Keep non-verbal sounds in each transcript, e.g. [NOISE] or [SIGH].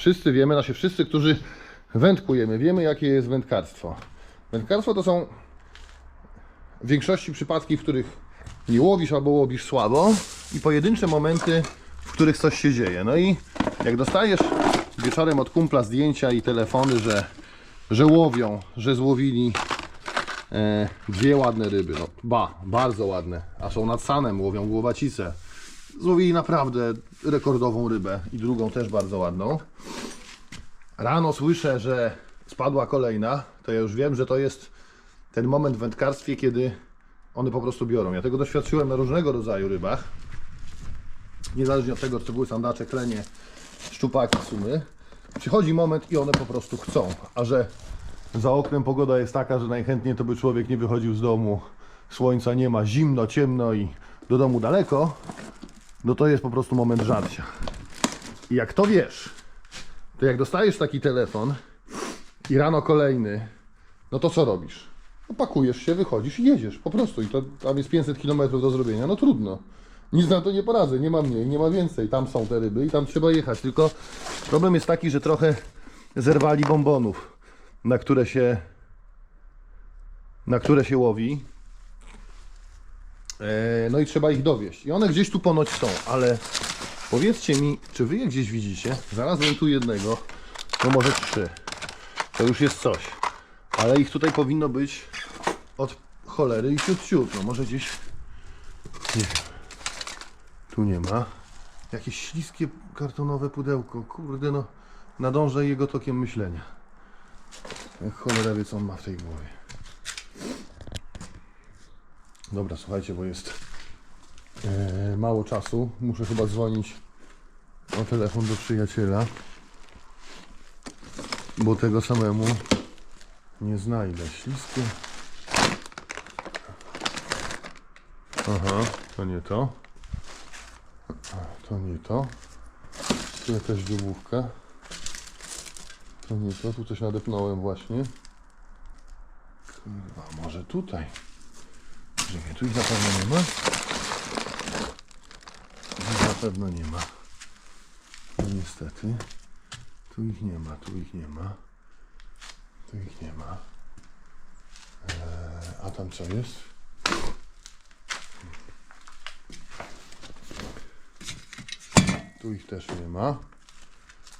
wszyscy wiemy, znaczy wszyscy, którzy wędkujemy, wiemy jakie jest wędkarstwo. Wędkarstwo to są w większości przypadki, w których nie łowisz albo łowisz słabo i pojedyncze momenty, w których coś się dzieje. No i jak dostajesz wieczorem od kumpla zdjęcia i telefony, że, że łowią, że złowili e, dwie ładne ryby, no ba, bardzo ładne, a są nad sanem, łowią głowacicę. Złowili naprawdę rekordową rybę i drugą też bardzo ładną. Rano słyszę, że spadła kolejna, to ja już wiem, że to jest ten moment w wędkarstwie, kiedy one po prostu biorą. Ja tego doświadczyłem na różnego rodzaju rybach. Niezależnie od tego, czy to były sandacze, klenie, szczupaki, sumy. Przychodzi moment i one po prostu chcą. A że za oknem pogoda jest taka, że najchętniej to by człowiek nie wychodził z domu, słońca nie ma, zimno, ciemno i do domu daleko, no to jest po prostu moment żarcia. I jak to wiesz, to jak dostajesz taki telefon i rano kolejny, no to co robisz? No pakujesz się, wychodzisz i jedziesz po prostu. I to tam jest 500 km do zrobienia, no trudno. Nic na to nie poradzę, nie ma mniej, nie ma więcej. Tam są te ryby i tam trzeba jechać. Tylko problem jest taki, że trochę zerwali bombonów, na które się na które się łowi. E, No i trzeba ich dowieść. I one gdzieś tu ponoć są, ale powiedzcie mi, czy wy je gdzieś widzicie? Znalazłem tu jednego, no może trzy. To już jest coś. Ale ich tutaj powinno być od cholery i ciut ciut. No może gdzieś. Nie wiem. Tu nie ma. Jakieś śliskie kartonowe pudełko. Kurde no. Nadążę jego tokiem myślenia. Cholera wie co on ma w tej głowie. Dobra, słuchajcie, bo jest e, mało czasu. Muszę chyba dzwonić o telefon do przyjaciela. Bo tego samemu nie znajdę. Śliskie. Aha, to nie to. To nie to. Tu jakaś dubówka. To nie to. Tu coś nadepnąłem właśnie. Kurwa, może tutaj. Czekaj, tu ich na pewno nie ma. Tu na pewno nie ma. No niestety. Tu ich nie ma, tu ich nie ma. Tu ich nie ma. Eee, a tam co jest? Tu ich też nie ma.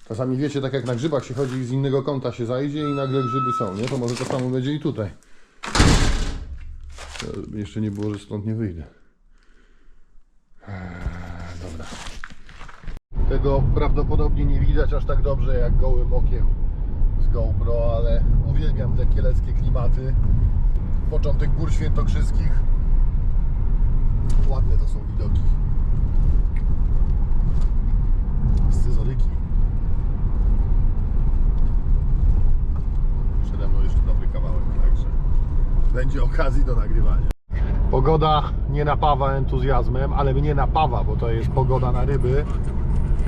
Czasami wiecie, tak jak na grzybach się chodzi z innego kąta się zajdzie i nagle grzyby są, nie? To może to samo będzie i tutaj. To Jeszcze nie było, że stąd nie wyjdę. Eee, dobra. Tego prawdopodobnie nie widać aż tak dobrze jak gołym okiem z GoPro, ale uwielbiam te kieleckie klimaty. Początek gór świętokrzyskich. Ładne to są widoki. Scyzoryki. Przede mną jeszcze dobry kawałek, także będzie okazji do nagrywania. Pogoda nie napawa entuzjazmem, ale mnie napawa, bo to jest pogoda na ryby,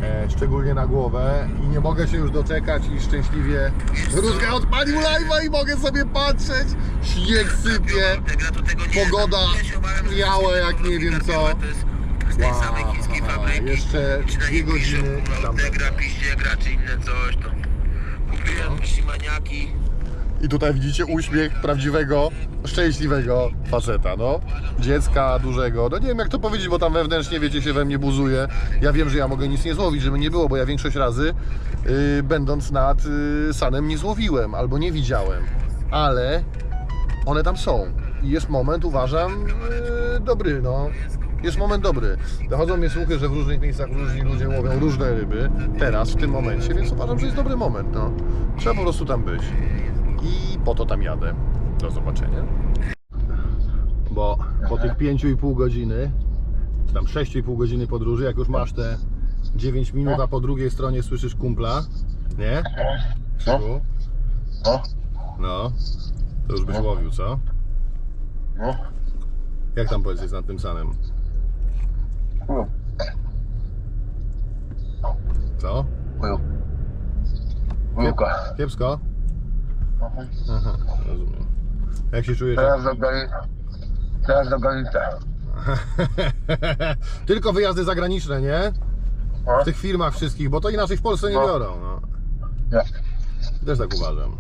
e, szczególnie na głowę i nie mogę się już doczekać i szczęśliwie Rózga odpalił live'a i mogę sobie patrzeć, śnieg sypie, pogoda biała jak nie wiem co. Z tej Wow, samej chińskiej fabryki. jeszcze Czy na dwie godziny będę. piździegra, czy inne coś, to kupiłem ślimaniaki. I tutaj widzicie uśmiech prawdziwego, szczęśliwego faceta, no. Dziecka dużego. No nie wiem jak to powiedzieć, bo tam wewnętrznie, wiecie, się we mnie buzuje. Ja wiem, że ja mogę nic nie złowić, żeby nie było, bo ja większość razy, yy, będąc nad yy, sanem, nie złowiłem albo nie widziałem. Ale one tam są. I jest moment, uważam, yy, dobry, no. Jest moment dobry. Dochodzą mnie słuchy, że w różnych miejscach różni ludzie łowią różne ryby. Teraz, w tym momencie, więc uważam, że jest dobry moment, no. Trzeba po prostu tam być. I po to tam jadę. Do zobaczenia. Bo po tych 5,5 godziny, czy tam 6,5 godziny podróży, jak już masz te 9 minut, a po drugiej stronie słyszysz kumpla, nie? Krzyku? No, No, to już byś łowił, co? no, Jak tam powiedz jest nad tym sanem? chuj, Co? Chujka. Kiepsko? Mhm. Aha, rozumiem. Jak się czujesz? Teraz do granicy. Teraz do granicy. [LAUGHS] Tylko wyjazdy zagraniczne, nie? No, W tych firmach wszystkich, bo to inaczej w Polsce nie No. biorą. No. Też tak uważam.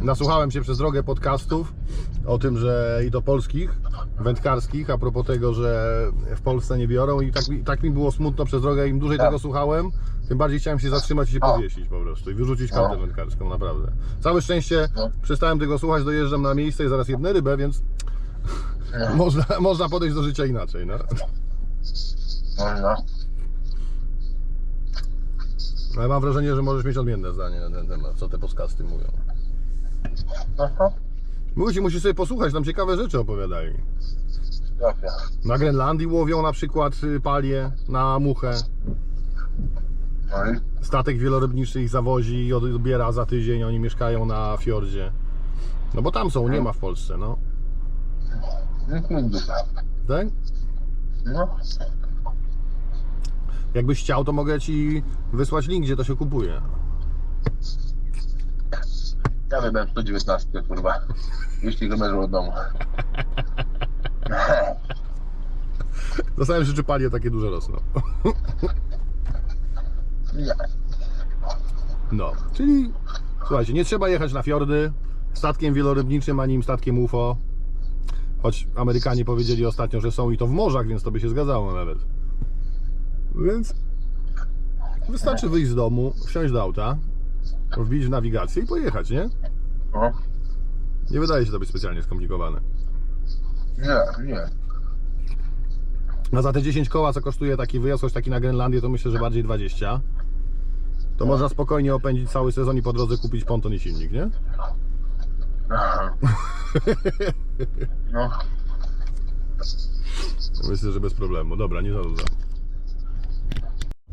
Nasłuchałem się przez drogę podcastów o tym, że i to polskich, wędkarskich, a propos tego, że w Polsce nie biorą i tak mi, tak mi było smutno przez drogę, im dłużej Tak. tego słuchałem, tym bardziej chciałem się zatrzymać i się powiesić po prostu i wyrzucić kartę No. wędkarską, naprawdę. Całe szczęście No. przestałem tego słuchać, dojeżdżam na miejsce i zaraz jednę rybę, więc No. [LAUGHS] można, można podejść do życia inaczej, no. Można. Ale mam wrażenie, że możesz mieć odmienne zdanie na ten temat, co te podcasty mówią. Aha. Mówię musisz sobie posłuchać, tam ciekawe rzeczy opowiadali. Na Grenlandii łowią na przykład y, palie na muchę. Statek wielorybniczy ich zawozi i odbiera za tydzień, oni mieszkają na fiordzie. No bo tam są, nie ma w Polsce, no. Tak? No. Jakbyś chciał, to mogę Ci wysłać link, gdzie to się kupuje. Ja wybrałem 119, kurwa. 200 km od domu. [LAUGHS] Zastanawiam się, czy palie takie duże rosną. [LAUGHS] No, czyli słuchajcie, nie trzeba jechać na fiordy statkiem wielorybniczym, ani statkiem UFO. Choć Amerykanie powiedzieli ostatnio, że są i to w morzach, więc to by się zgadzało nawet. Więc wystarczy wyjść z domu, wsiąść do auta, wbić w nawigację i pojechać, nie? No. Nie wydaje się to być specjalnie skomplikowane. Nie, nie. No za te 10 koła, co kosztuje taki wyjazd, choć taki na Grenlandię, to myślę, że bardziej 20. To można spokojnie opędzić cały sezon i po drodze kupić ponton i silnik, nie? Aha. No. Myślę, że bez problemu. Dobra, nie zanudzam.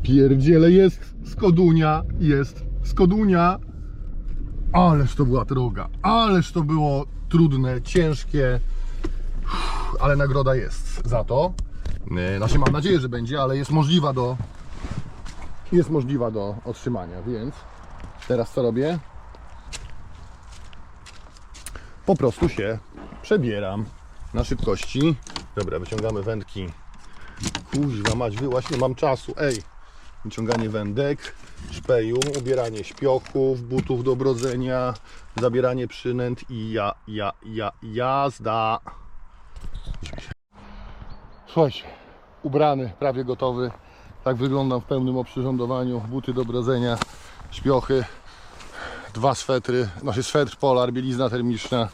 Pierdziele jest Skodunia, jest Skodunia. Ależ to była droga, ależ to było trudne, ciężkie, Uff, ale nagroda jest za to. Yy, Znaczy mam nadzieję, że będzie, ale jest możliwa do jest możliwa do otrzymania, więc teraz co robię? Po prostu się przebieram na szybkości. Dobra, wyciągamy wędki. Kuźwa mać, wyłaś, nie mam czasu, ej. Wyciąganie wędek, szpeju, ubieranie śpiochów, butów do brodzenia, zabieranie przynęt i ja, ja, ja, jazda. Słuchajcie, ubrany, prawie gotowy. Tak wyglądam w pełnym oprzyrządowaniu. Buty do brodzenia, śpiochy, dwa swetry, znaczy swetr polar, bielizna termiczna,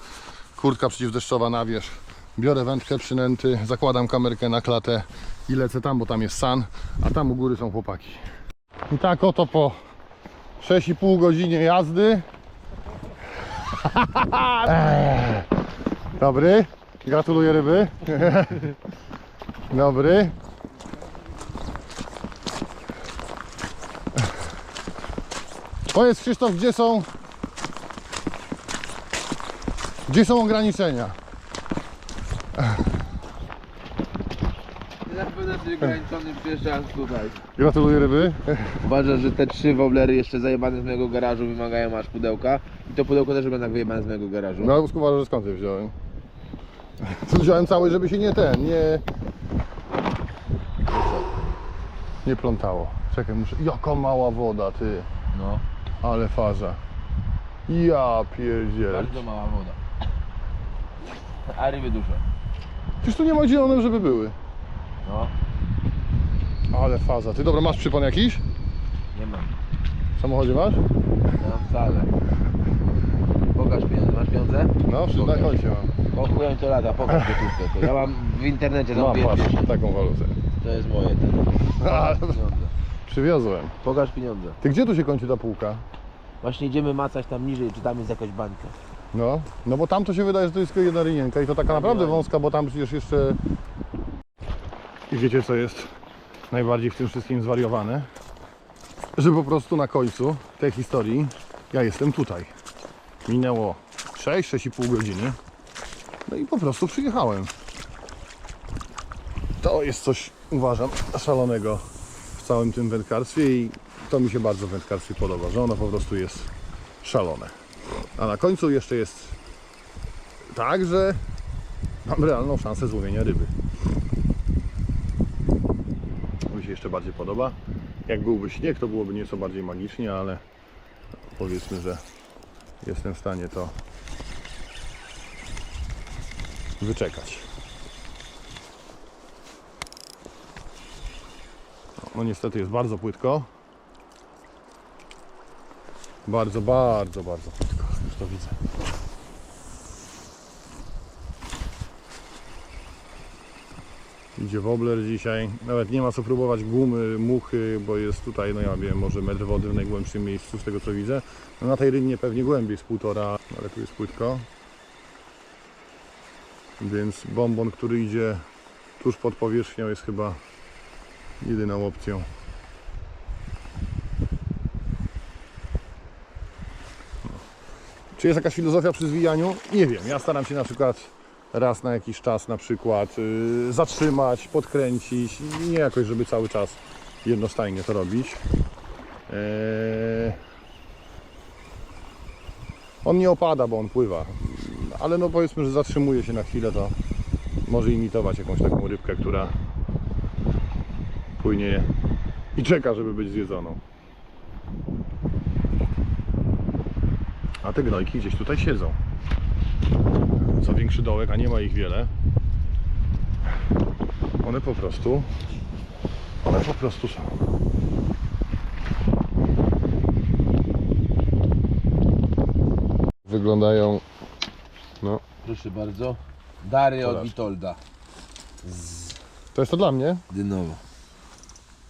kurtka przeciwdeszczowa na wierzch. Biorę wędkę, przynęty, zakładam kamerkę na klatę i lecę tam, bo tam jest san, a tam u góry są chłopaki. I tak oto po 6,5 godzinie jazdy. [LAUGHS] Dobry, gratuluję ryby. [LAUGHS] Dobry. Powiedz Krzysztof, gdzie są gdzie są ograniczenia? Pewno jesteś ograniczony pierwszy raz tutaj. Gratuluję ryby. Uważam, że te trzy woblery jeszcze zajebane z mojego garażu wymagają aż pudełka. I to pudełko też będę wyjebane z mojego garażu. No uważam, że skąd je wziąłem? Wziąłem cały, żeby się nie ten, nie... Nie plątało. Czekaj, muszę... Jaka mała woda, ty. No. Ale farza. Ja pierdzielę. Bardzo mała woda. A ryby duże. Przecież tu nie ma zielonych, żeby były. No. Ale faza. Ty dobra, masz przypon jakiś? Nie mam. W samochodzie masz? Nie mam wcale. Pokaż pieniądze. Masz pieniądze? No, przy na koncie mam. To lata, pokaż gotówkę. To. Ja mam w internecie Mam, patrz, taką walutę. To jest moje. Ten. A, Pokaż pieniądze. Przywiozłem. Pokaż pieniądze. Ty gdzie tu się kończy ta półka? Właśnie idziemy macać tam niżej, czy tam jest jakaś bańka. No, no bo tam to się wydaje, że to jest tylko jedna rynienka i to taka naprawdę wąska, bo tam przecież jeszcze... I wiecie co jest najbardziej w tym wszystkim zwariowane? Że po prostu na końcu tej historii ja jestem tutaj. Minęło 6-6,5 godziny. No i po prostu przyjechałem. To jest coś, uważam, szalonego całym tym wędkarstwie i to mi się bardzo w wędkarstwie podoba, że ono po prostu jest szalone. A na końcu jeszcze jest tak, że mam realną szansę złowienia ryby. Mi się jeszcze bardziej podoba. Jak byłby śnieg, to byłoby nieco bardziej magicznie, ale powiedzmy, że jestem w stanie to wyczekać. No niestety jest bardzo płytko. Bardzo, bardzo, bardzo płytko. Już to widzę. Idzie wobler dzisiaj. Nawet nie ma co próbować gumy, muchy, bo jest tutaj, no ja wiem, może metr wody w najgłębszym miejscu, z tego co widzę. No na tej rynnie pewnie głębiej z półtora, ale tu jest płytko. Więc bombon, który idzie tuż pod powierzchnią jest chyba jedyną opcją. Czy jest jakaś filozofia przy zwijaniu? Nie wiem. Ja staram się na przykład raz na jakiś czas na przykład yy, zatrzymać, podkręcić. Nie jakoś, żeby cały czas jednostajnie to robić. Eee... On nie opada, bo on pływa. Ale no powiedzmy, że zatrzymuje się na chwilę, to może imitować jakąś taką rybkę, która płynie i czeka, żeby być zjedzoną. A te gnojki gdzieś tutaj siedzą. Co większy dołek, a nie ma ich wiele. One po prostu one po prostu są. Wyglądają no, Proszę bardzo. Dary od. Witolda. to jest to dla mnie? Dynowo.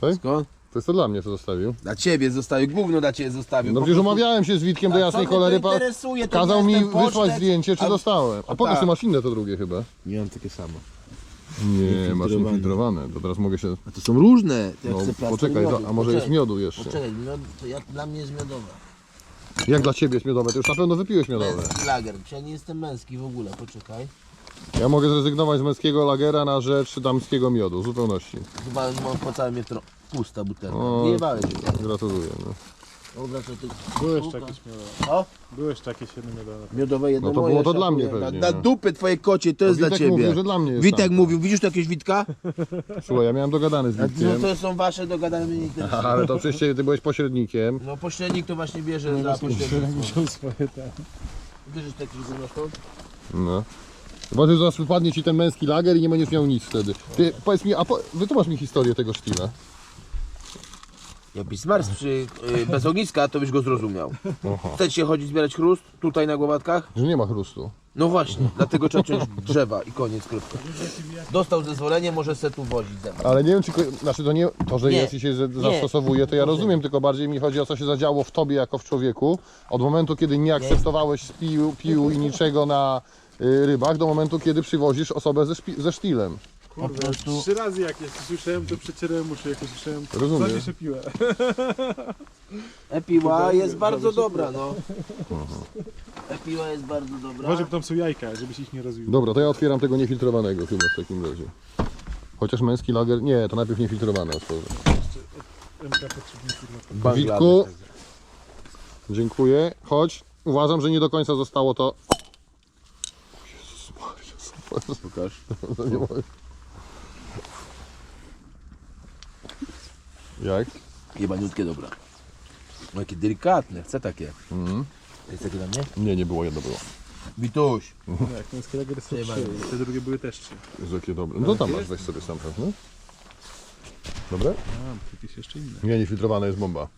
Tak? Skąd? To jest to dla mnie, co zostawił. Dla ciebie zostawił, gówno dla ciebie zostawił. No przecież umawiałem się z Witkiem do A jasnej cholery. pa- interesuje? To Kazał mi jestem wysłać pocztek. zdjęcie, czy A- dostałem. A a pokaż, tak. ty masz inne to drugie chyba. Nie mam takie samo. Nie, masz infiltrowane. To teraz mogę się... A to są różne. To No, chcę plaster poczekaj, miodu. za- a może jest Poczekaj. miodu jeszcze. Poczekaj, miod, to ja, dla mnie jest miodowe. Jak dla ciebie jest miodowe? Ty już na pewno wypiłeś miodowe. Męski lager. Ja nie jestem męski w ogóle, poczekaj. Ja mogę zrezygnować z męskiego lagera na rzecz damskiego miodu, w zupełności. Chyba mam po całym metro pusta butelka. O. Wyjebałeś się. Gratuluję. No. Dobra, to ty... Były Sztuka. jeszcze jakieś miodowe. O, Były jeszcze jakieś jedno miodowe. miodowe jedno No to moje, było to dla mnie pewnie, Na, na no. dupy twoje kocie, to jest No dla Witek ciebie. mówił, że dla mnie jest Witek tamto. mówił, widzisz tu jakieś Witka? Słuchaj, ja miałem dogadany z No Witkiem. to są wasze dogadane mnie nie. [LAUGHS] Ale to przecież ty byłeś pośrednikiem. No pośrednik to właśnie bierze za pośrednictwo. Wziął swoje te. Bierzesz taki stąd? No. Zobaczysz, zaraz wypadnie ci ten męski lager i nie będziesz miał nic wtedy. Ty, powiedz mi, a po, wytłumacz mi historię tego sztila. Jakbyś zmarł przy, y, bez ogniska, to byś go zrozumiał. Chcecie chodzić zbierać chrust tutaj na głowatkach? Że nie ma chrustu. No właśnie, dlatego trzeba ciąć drzewa i koniec, kropka. Dostał zezwolenie, może se tu wozić ze mną. Ale nie wiem, czy. ko- Znaczy, to nie. To, że Nie. jest i się zastosowuje, to ja rozumiem, tylko bardziej mi chodzi o co się zadziało w tobie jako w człowieku. Od momentu, kiedy nie akceptowałeś pił, pił i niczego na rybach, do momentu, kiedy przywozisz osobę ze, ze sztilem. Po prostu Trzy razy jak je słyszałem, to przecierałem uszy, jak je słyszałem. Rozumiem. Zawsze piłę. epiła jest bardzo dobra, no. Epiła jest bardzo dobra. Uważaj, bo tam są jajka, żebyś ich nie rozwił. Dobra, to ja otwieram tego niefiltrowanego chyba w takim razie. Chociaż męski lager. Nie, to najpierw niefiltrowane otworzę. Witku. Dziękuję. Chodź. Uważam, że nie do końca zostało to. Super. Pokaż. [LAUGHS] No nie mogę. Jak? Jebaniutkie dobra. No jakie delikatne, chcę takie. Mhm. Jest takie dla mnie? Nie, nie było, jedno było. Wituś. Tak, ten skalager są trzy. Te drugie były też trzy. Jezu, jakie dobre. No tam masz, weź sobie sam pewnie. Dobre? A, bo jakieś jeszcze inne. Nie, niefiltrowana jest bomba.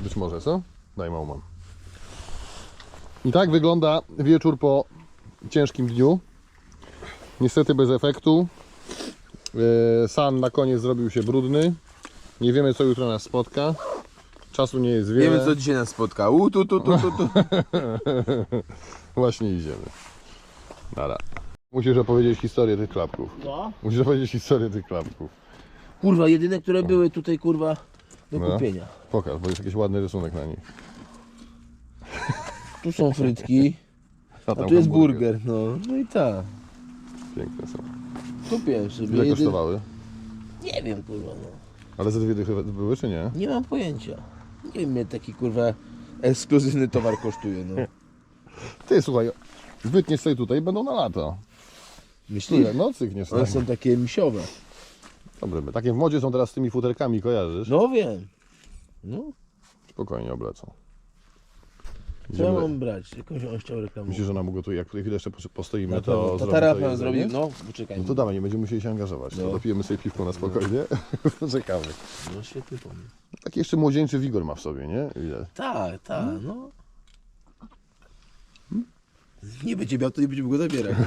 Być może, co? Daj małą mam. I tak wygląda wieczór po ciężkim dniu. Niestety bez efektu. E, San na koniec zrobił się brudny. Nie wiemy co jutro nas spotka. Czasu nie jest wiele. Wiemy co dzisiaj nas spotka. U, tu, tu, tu, tu, tu. [LAUGHS] Właśnie idziemy. Nara. Musisz opowiedzieć historię tych klapków. Co? Musisz opowiedzieć historię tych klapków. Kurwa, jedyne, które były tutaj, kurwa, do No. kupienia. Pokaż, bo jest jakiś ładny rysunek na nich. Tu są frytki, A tu jest burger, no. No i tak. Piękne są. Kupiłem sobie. Ile jedy- kosztowały? Nie wiem, kurwa, no. Ale ze dwie dychy były, czy nie? Nie mam pojęcia. Nie wiem, ile taki, kurwa, ekskluzywny towar kosztuje, no. [LAUGHS] Ty, słuchaj, wytniesz sobie tutaj, będą na lato. Myślisz? Ile? No, cykniesz One są takie misiowe. Dobre, takie w modzie są teraz z tymi futerkami, kojarzysz? No wiem. No, Spokojnie oblecą. Co ja mam brać? Jakąś on chciał reklamować. Myślisz, że nam ugotuje? Jak tutaj chwilę jeszcze post- postoimy, Na to Tatara to pan jedzenie? zrobi, no, poczekaj. No to dawaj, nie będziemy musieli się angażować. To No. dopijemy sobie piwko na spokojnie. [LAUGHS] Czekamy. No świetny pomysł. Taki jeszcze młodzieńczy wigor ma w sobie, nie? Ile? Tak, tak, no. Nie będzie miał, to nie będziemy go zabierać. [LAUGHS]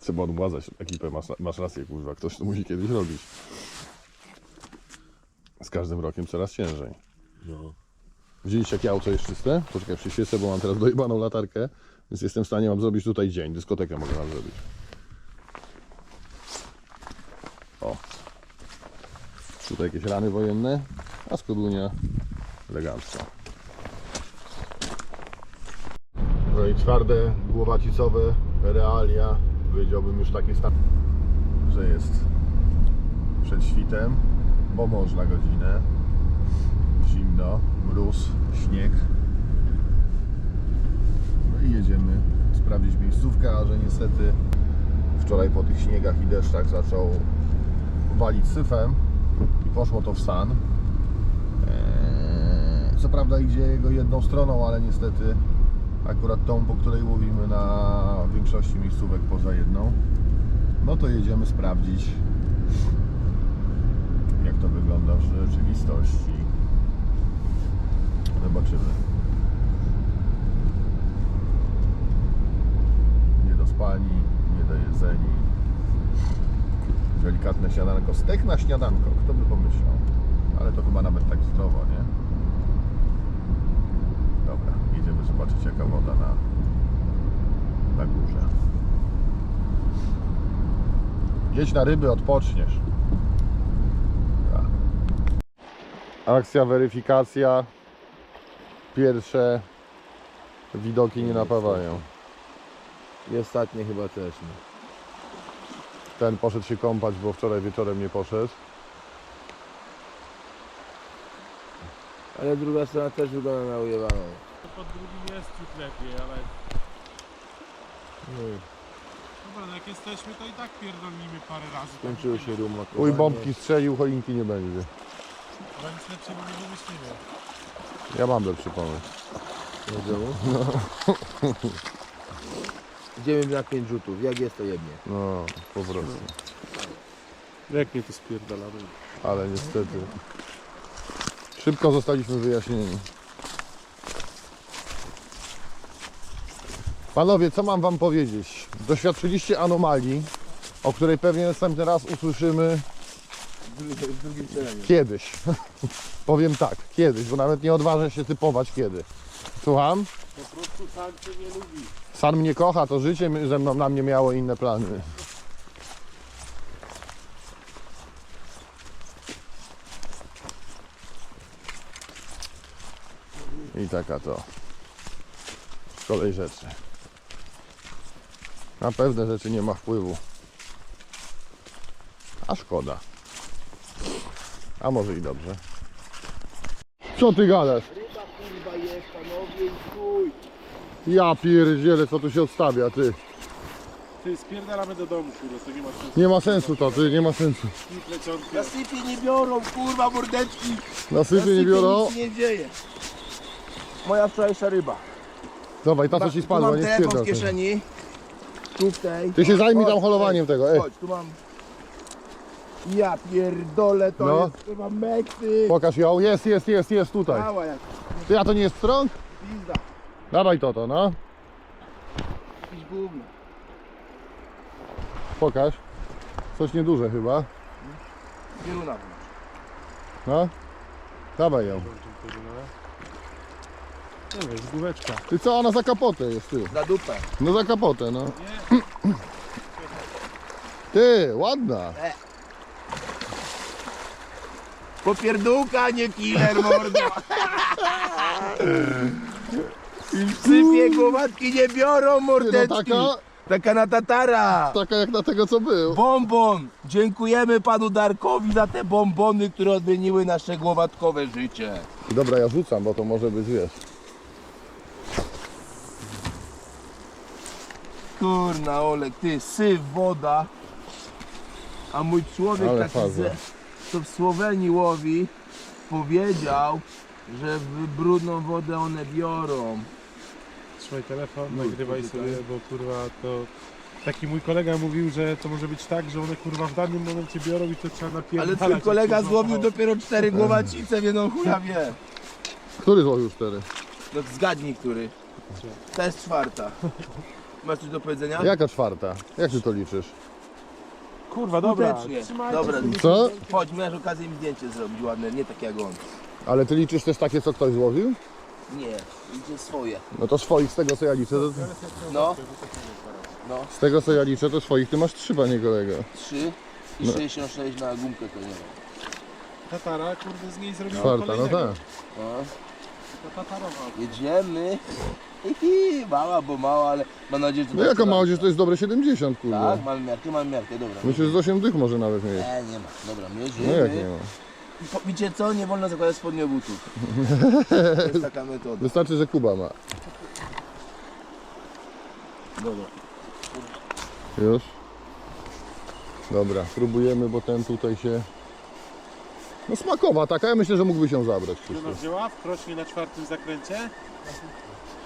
Trzeba odmładzać ekipę, masz, masz rację, kurwa. Ktoś to musi kiedyś robić. Z każdym rokiem coraz ciężej. No. Widzieliście jakie auto jest czyste? Poczekaj, przyświecę, bo mam teraz dojebaną latarkę, więc jestem w stanie wam zrobić tutaj dzień. Dyskotekę mogę wam zrobić. O. Tutaj jakieś rany wojenne, a skodunia elegancko. No i twarde, głowacicowe realia, powiedziałbym już taki stan, że jest przed świtem, bo można godzinę, zimno, mróz, śnieg. No i jedziemy sprawdzić miejscówkę, a że niestety wczoraj po tych śniegach i deszczach zaczął walić syfem i poszło to w san. Eee, Co prawda idzie jego jedną stroną, ale niestety akurat tą, po której łowimy na większości miejscówek poza jedną. No to jedziemy sprawdzić jak to wygląda w rzeczywistości. Zobaczymy. Niedospani, niedojedzeni. Delikatne śniadanko. Stek na śniadanko, kto by pomyślał? Ale to chyba nawet tak zdrowo, nie? Dobra, idziemy zobaczyć jaka woda na, na górze. Jedź na ryby, odpoczniesz. Tak. Akcja, weryfikacja. Pierwsze widoki nie napawają. I ostatnie chyba też, no. Ten poszedł się kąpać, bo wczoraj wieczorem nie poszedł. Ale druga strona też wygląda na ujebaną. Pod drugim jest ciut lepiej, ale... No i Dobra, no jak jesteśmy, to i tak pierdolnimy parę razy. skończyły się rumo. Uj, bombki strzelił, choinki nie będzie. Ale nic lepszego nie wymyślimy. Ja mam lepszy pomysł. No. [LAUGHS] Idziemy na pięć rzutów, jak jest to jednie. No, po prostu. Jak mnie to spierdalamy? Ale niestety. Szybko zostaliśmy wyjaśnieni. Panowie, co mam wam powiedzieć? Doświadczyliście anomalii, o której pewnie następny raz usłyszymy W drugim terenie. kiedyś. [LAUGHS] Powiem tak, kiedyś, bo nawet nie odważę się typować kiedy. Słucham? Po prostu sam cię nie lubi. San mnie kocha, to życie ze mną na mnie miało inne plany. I taka to kolej rzeczy. Na pewne rzeczy nie ma wpływu. A szkoda. A może i dobrze. Co ty gadasz? Ryba kurwa jest, panowie i chuj. Ja pierdzielę, co tu się odstawia, ty. Ty, spierdalamy do domu, kurwa, to nie ma sensu. Nie ma sensu to, ty, nie ma sensu. Nic lecionki. Na sypie nie biorą, kurwa, mordeczki. Na sypie nie biorą. nic nie dzieje. Moja wczorajsza ryba. Dawaj, ta co ci tu spadła, mam nie telefon w stwierdzam. kieszeni. Tu w tej. Ty się zajmij Chodź, tam holowaniem tego, ej. Chodź, tu mam. Ja pierdolę, to No. jest chyba Meksyk. Pokaż ją, jest, jest, jest, jest tutaj. Mała jak Ty, a to nie jest strąg? pizda. Dawaj to, to, no. Jakiś gówno. Pokaż. Coś nieduże chyba. Pieruna. No. Dawaj ją. Nie wiem, z główeczka. Ty co, ona za kapotę jest, ty. Za dupę. No za kapotę, no. Ty, ładna. Popierdółka, nie killer, mordo. I sypie głowatki nie biorą, Ty, no mordeczki. taka, Taka na tatara. taka jak na tego, co był. Bonbon! Dziękujemy panu Darkowi za te bombony, które odmieniły nasze głowatkowe życie. Dobra, ja rzucam, bo to może być, wiesz. Kurna Olek, ty, syf, woda. A mój człowiek Ale taki, faza. ze, co w Słowenii łowi, powiedział, że w brudną wodę one biorą. Trzymaj telefon, No, nagrywaj sobie, bo kurwa to... Taki mój kolega mówił, że to może być tak, że one kurwa w danym momencie biorą i to trzeba Ale napierdalać. twój kolega złowił dopiero cztery głowacice, wie no chuja wie. Który złowił cztery? No zgadnij który. To jest czwarta. Masz coś do powiedzenia? Jaka czwarta? Jak ty to liczysz? Kurwa, dobra, Skutecznie. Dobra. Co? Chodź, miałeś okazję mi zdjęcie zrobić ładne, nie takie jak on. Ale ty liczysz też takie, co ktoś złowił? Nie, idzie swoje. No to swoich, z tego co ja liczę, to, No. No, z tego co ja liczę, to swoich ty masz trzy, panie kolego. 3 i No. 66 na gumkę to nie ma. Tatara, kurde, z niej zrobiła Czwarta, no kolejnego. tak. No, tatarowa. jedziemy. Hihi, mała, bo mała, ale mam nadzieję, że to No jaka się małość, to jest dobre 70, kurde. Tak, mam miarkę, mam miarkę, dobra. Myślę, że z 8 dych może nawet mieć. Nie, nie ma, dobra, my No jak nie ma? Po, wiecie co, nie wolno zakładać spodnie butów. [LAUGHS] To jest taka metoda. Wystarczy, że Kuba ma. Dobra. Już? Dobra, próbujemy, bo ten tutaj się... No smakowa taka, ja myślę, że mógłby się zabrać. Ona wzięła w krośnie na czwartym zakręcie.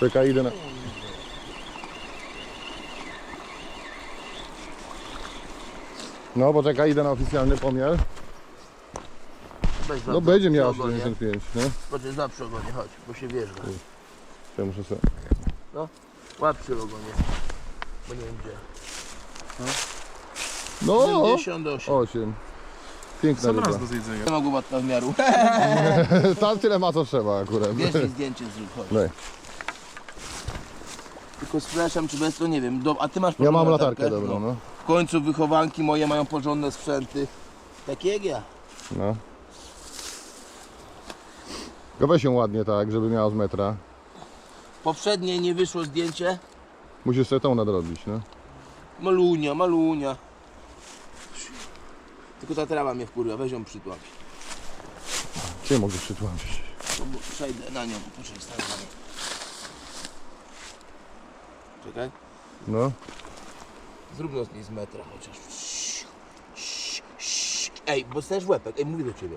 Czekaj, idę na... No, bo czekaj, idę na oficjalny pomiar. Weź No będzie przy miała ogonie. 75, no. Chodź za przy ogonie, chodź, bo się wierzga. Ja muszę sobie... Łap przy ogonie. Bo nie wiem gdzie. No! 78. 8. Piękna Sam ryba. raz do zjedzenia. Nie ma głowatka w miaru. [LAUGHS] Tam tyle ma co trzeba akurat. Wiesz, mi zdjęcie zrób, chodź. Daj. Tylko z flashem czy bez to nie wiem. Do, a ty masz Ja porządną mam latarkę dobrą, no. W końcu wychowanki moje mają porządne sprzęty. Takie jak ja. no. Tylko weź ją ładnie tak, żeby miała z metra. Poprzednie nie wyszło zdjęcie. Musisz sobie tą nadrobić, no. Malunia, malunia. Tylko ta trawa mnie wkurwia, weź ją przytłap. Cię mogę przytłaczyć. To bo- Przejdę na nią, na nią. Czekaj. No. Zrób nos nie z metra chociaż. Ej, bo chcesz łepek, ej mówię do ciebie.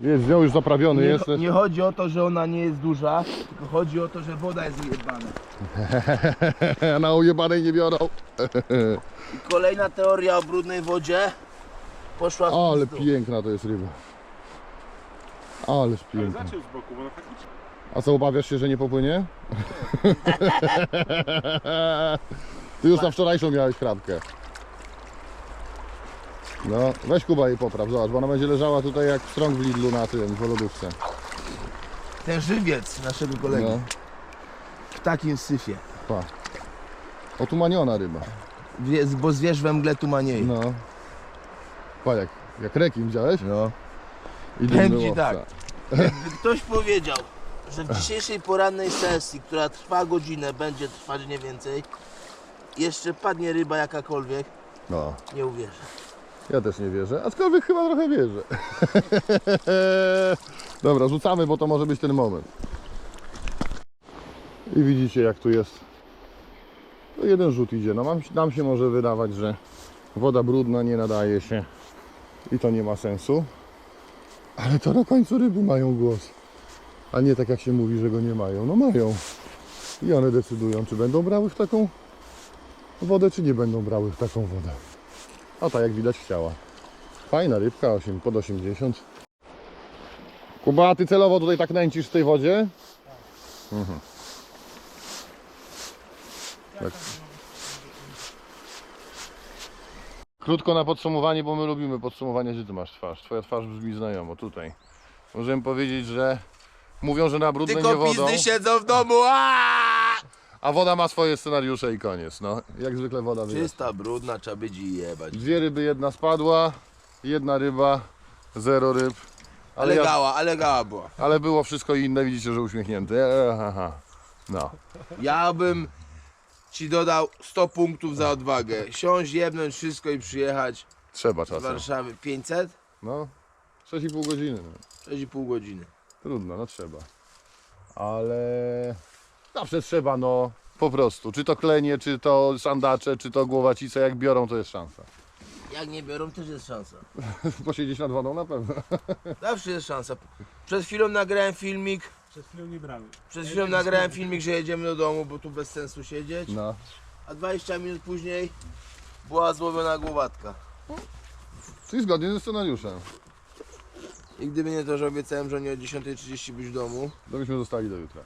Jest z nią już zaprawiony Nie, jesteś. nie chodzi o to, że ona nie jest duża, tylko chodzi o to, że woda jest wyjebana. [LAUGHS] Na ujebanej nie biorą. I kolejna teoria o brudnej wodzie poszła w Ale piękna to jest ryba. Ale piękna. zaczął z boku, bo ona faktycznie... A co, obawiasz się, że nie popłynie? [LAUGHS] Ty już na wczorajszą miałeś krabkę. No, weź Kuba i popraw, zobacz, bo ona będzie leżała tutaj jak strąg w Lidlu na tym, w lodówce. Ten żywiec naszego kolegi. No, W takim syfie. pa. Otumaniona ryba. Wie, bo zwierz we mgle tumanieje. No. Pa, jak, jak rekin widziałeś? No. I ci łowca. tak. [LAUGHS] Ktoś powiedział, że w dzisiejszej porannej sesji, która trwa godzinę, będzie trwać nie więcej, jeszcze padnie ryba jakakolwiek, No, nie uwierzę. ja też nie wierzę, aczkolwiek chyba trochę wierzę. [LAUGHS] Dobra, rzucamy, bo to może być ten moment. I widzicie jak tu jest. No jeden rzut idzie. No mam, nam się może wydawać, że woda brudna nie nadaje się i to nie ma sensu. Ale to na końcu ryby mają głos. A nie tak jak się mówi, że go nie mają. No mają. I one decydują, czy będą brały w taką wodę, czy nie będą brały w taką wodę. A ta jak widać chciała. Fajna rybka, 8, pod 80. Kuba, ty celowo tutaj tak nęcisz w tej wodzie? Mhm. Tak. Krótko na podsumowanie, bo my lubimy podsumowanie, gdzie ty masz twarz. Twoja twarz brzmi znajomo, tutaj. Możemy powiedzieć, że mówią, że na brudne nie wodą, siedzą w domu, aaa! A woda ma swoje scenariusze i koniec. No, jak zwykle woda wyjdzie. Czysta, brudna, trzeba być i jebać. Dwie ryby, jedna spadła, jedna ryba, zero ryb. Ale, Ale ja, gała, ale gała była. ale było wszystko inne, widzicie, że uśmiechnięte. E. No. Ja bym ci dodał 100 punktów za odwagę. Siąść, jebnąć wszystko i przyjechać Trzeba z czasem. Warszawy. 500? No, 6,5 godziny. No. 6,5 godziny. Trudno, no trzeba. Ale zawsze trzeba, no po prostu. Czy to klenie, czy to sandacze, czy to głowacice, jak biorą, to jest szansa. Jak nie biorą, też jest szansa. [LAUGHS] Posiedzieć nad wodą na pewno. [LAUGHS] Zawsze jest szansa. Przed chwilą nagrałem filmik. Przed chwilą nie brałem. Przed chwilą nagrałem filmik, że jedziemy do domu, bo tu bez sensu siedzieć. No. A 20 minut później była złowiona głowatka. Czyli zgodnie ze scenariuszem. I gdyby nie to, że obiecałem żonie o 10.30 być w domu, To byśmy zostali do jutra.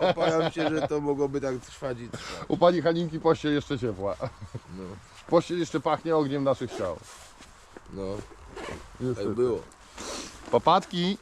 [LAUGHS] obawiam się, że to mogłoby tak trwać i trwać. U pani Haninki pościel jeszcze ciepła. No, Pościel jeszcze pachnie ogniem naszych ciał. no, tak Niestety. było. Popadki